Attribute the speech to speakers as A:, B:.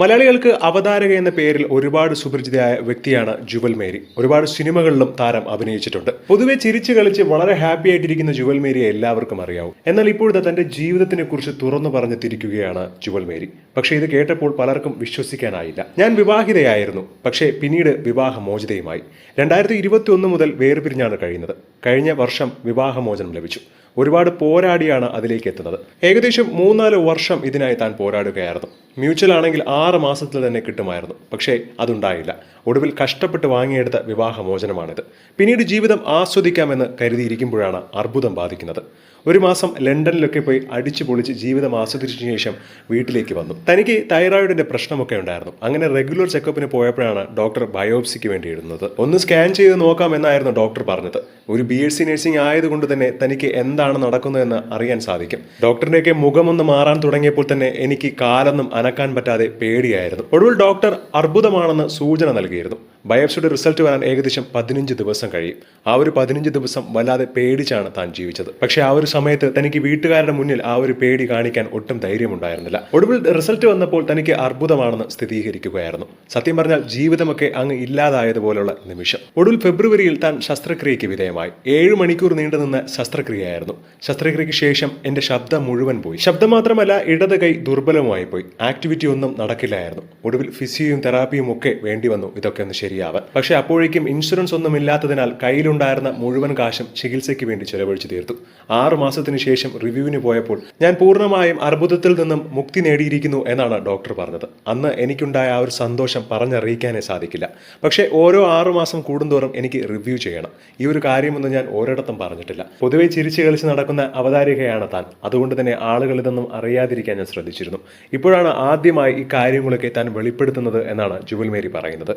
A: മലയാളികൾക്ക് അവതാരക എന്ന പേരിൽ ഒരുപാട് സുപരിചിതയായ വ്യക്തിയാണ് ജുവൽ മേരി. ഒരുപാട് സിനിമകളിലും താരം അഭിനയിച്ചിട്ടുണ്ട്. പൊതുവെ ചിരിച്ചു കളിച്ച് വളരെ ഹാപ്പി ആയിട്ടിരിക്കുന്ന ജുവൽ മേരിയെ എല്ലാവർക്കും അറിയാവും. എന്നാൽ ഇപ്പോഴത്തെ തന്റെ ജീവിതത്തിനെ കുറിച്ച് തുറന്നു പറഞ്ഞു തിരിക്കുകയാണ് ജുവൽ മേരി. പക്ഷേ ഇത് കേട്ടപ്പോൾ പലർക്കും വിശ്വസിക്കാനായില്ല. ഞാൻ വിവാഹിതയായിരുന്നു. പക്ഷേ പിന്നീട് വിവാഹമോചിതയുമായി. രണ്ടായിരത്തി ഇരുപത്തി ഒന്ന് മുതൽ വേർപിരിഞ്ഞാണ് കഴിയുന്നത്. കഴിഞ്ഞ വർഷം വിവാഹമോചനം ലഭിച്ചു. ഒരുപാട് പോരാടിയാണ് അതിലേക്ക് എത്തുന്നത്. ഏകദേശം മൂന്നാൽ വർഷം ഇതിനായി താൻ പോരാടുകയായിരുന്നു. മ്യൂച്വൽ ആണെങ്കിൽ ആറ് മാസത്തിൽ തന്നെ കിട്ടുമായിരുന്നു. പക്ഷേ അതുണ്ടായില്ല. ഒടുവിൽ കഷ്ടപ്പെട്ട് വാങ്ങിയെടുത്ത വിവാഹമോചനമാണിത്. പിന്നീട് ജീവിതം ആസ്വദിക്കാമെന്ന് കരുതിയിരിക്കുമ്പോഴാണ് അർബുദം ബാധിക്കുന്നത്. ഒരു മാസം ലണ്ടനിലൊക്കെ പോയി അടിച്ചു പൊളിച്ച് ജീവിതം ആസ്വദിച്ച ശേഷം വീട്ടിലേക്ക് വന്നു. തനിക്ക് തൈറോയിഡിന്റെ പ്രശ്നമൊക്കെ ഉണ്ടായിരുന്നു. അങ്ങനെ റെഗുലർ ചെക്കപ്പിന് പോയപ്പോഴാണ് ഡോക്ടർ ബയോപ്സിക്ക് വേണ്ടി ഇടുന്നത് ഒന്ന് സ്കാൻ ചെയ്ത് നോക്കാം എന്നായിരുന്നു ഡോക്ടർ പറഞ്ഞത്. ഒരു ബി എസ് സി നഴ്സിംഗ് ആയതുകൊണ്ട് തന്നെ തനിക്ക് എന്താണ് നടക്കുന്നതെന്ന് അറിയാൻ സാധിക്കും. ഡോക്ടറിന്റെയൊക്കെ മുഖമൊന്ന് മാറാൻ തുടങ്ങിയപ്പോൾ തന്നെ എനിക്ക് കാലൊന്നും അനക്കാൻ പറ്റാതെ പേടിയായിരുന്നു. ഒടുവിൽ ഡോക്ടർ അർബുദമാണെന്ന് സൂചന നൽകിയിരുന്നു. ബയോപ്സിയുടെ റിസൾട്ട് വരാൻ ഏകദേശം പതിനഞ്ച് ദിവസം കഴിയും. ആ ഒരു പതിനഞ്ച് ദിവസം വല്ലാതെ പേടിച്ചാണ് താൻ ജീവിച്ചത്. പക്ഷേ ആ ഒരു സമയത്ത് തനിക്ക് വീട്ടുകാരുടെ മുന്നിൽ ആ ഒരു പേടി കാണിക്കാൻ ഒട്ടും ധൈര്യമുണ്ടായിരുന്നില്ല. ഒടുവിൽ റിസൾട്ട് വന്നപ്പോൾ തനിക്ക് അർബുദമാണെന്ന് സ്ഥിരീകരിക്കുകയായിരുന്നു. സത്യം പറഞ്ഞാൽ ജീവിതമൊക്കെ അങ്ങ് ഇല്ലാതായതുപോലുള്ള നിമിഷം. ഒടുവിൽ ഫെബ്രുവരിയിൽ താൻ ശസ്ത്രക്രിയയ്ക്ക് വിധേയമായി. ഏഴ് മണിക്കൂർ നീണ്ടുനിന്ന ശസ്ത്രക്രിയയായിരുന്നു. ശസ്ത്രക്രിയയ്ക്ക് ശേഷം എന്റെ ശബ്ദം മുഴുവൻ പോയി. ശബ്ദം മാത്രമല്ല ഇടത് കൈ ദുർബലമായി പോയി. ആക്ടിവിറ്റി ഒന്നും നടക്കില്ലായിരുന്നു. ഒടുവിൽ ഫിസിയും തെറാപ്പിയും ഒക്കെ വേണ്ടി വന്നു ഇതൊക്കെ ഒന്ന് ശരിയാവാൻ. പക്ഷേ അപ്പോഴേക്കും ഇൻഷുറൻസ് ഒന്നും ഇല്ലാത്തതിനാൽ കയ്യിലുണ്ടായിരുന്ന മുഴുവൻ കാശും ചികിത്സയ്ക്ക് വേണ്ടി ചെലവഴിച്ചു തീർത്തു. ആറു മാസത്തിന് ശേഷം റിവ്യൂവിന് പോയപ്പോൾ ഞാൻ പൂർണമായും അർബുദത്തിൽ നിന്നും മുക്തി നേടിയിരിക്കുന്നു എന്നാണ് ഡോക്ടർ പറഞ്ഞത്. അന്ന് എനിക്കുണ്ടായ ആ ഒരു സന്തോഷം പറഞ്ഞറിയിക്കാനേ സാധിക്കില്ല. പക്ഷേ ഓരോ ആറു മാസം കൂടുന്തോറും എനിക്ക് റിവ്യൂ ചെയ്യണം. ഈ ഒരു കാര്യമൊന്നും ഞാൻ ഒരിടത്തും പറഞ്ഞിട്ടില്ല. പൊതുവെ ചിരിച്ചു കളിച്ച് നടക്കുന്ന അവതാരികയാണ് താൻ. അതുകൊണ്ട് തന്നെ ആളുകൾ ഇതൊന്നും അറിയാതിരിക്കാൻ ഞാൻ ശ്രദ്ധിച്ചിരുന്നു. ഇപ്പോഴാണ് ആദ്യമായി ഈ കാര്യങ്ങളൊക്കെ താൻ വെളിപ്പെടുത്തുന്നത് എന്നാണ് ജുവൽ മേരി പറയുന്നത്.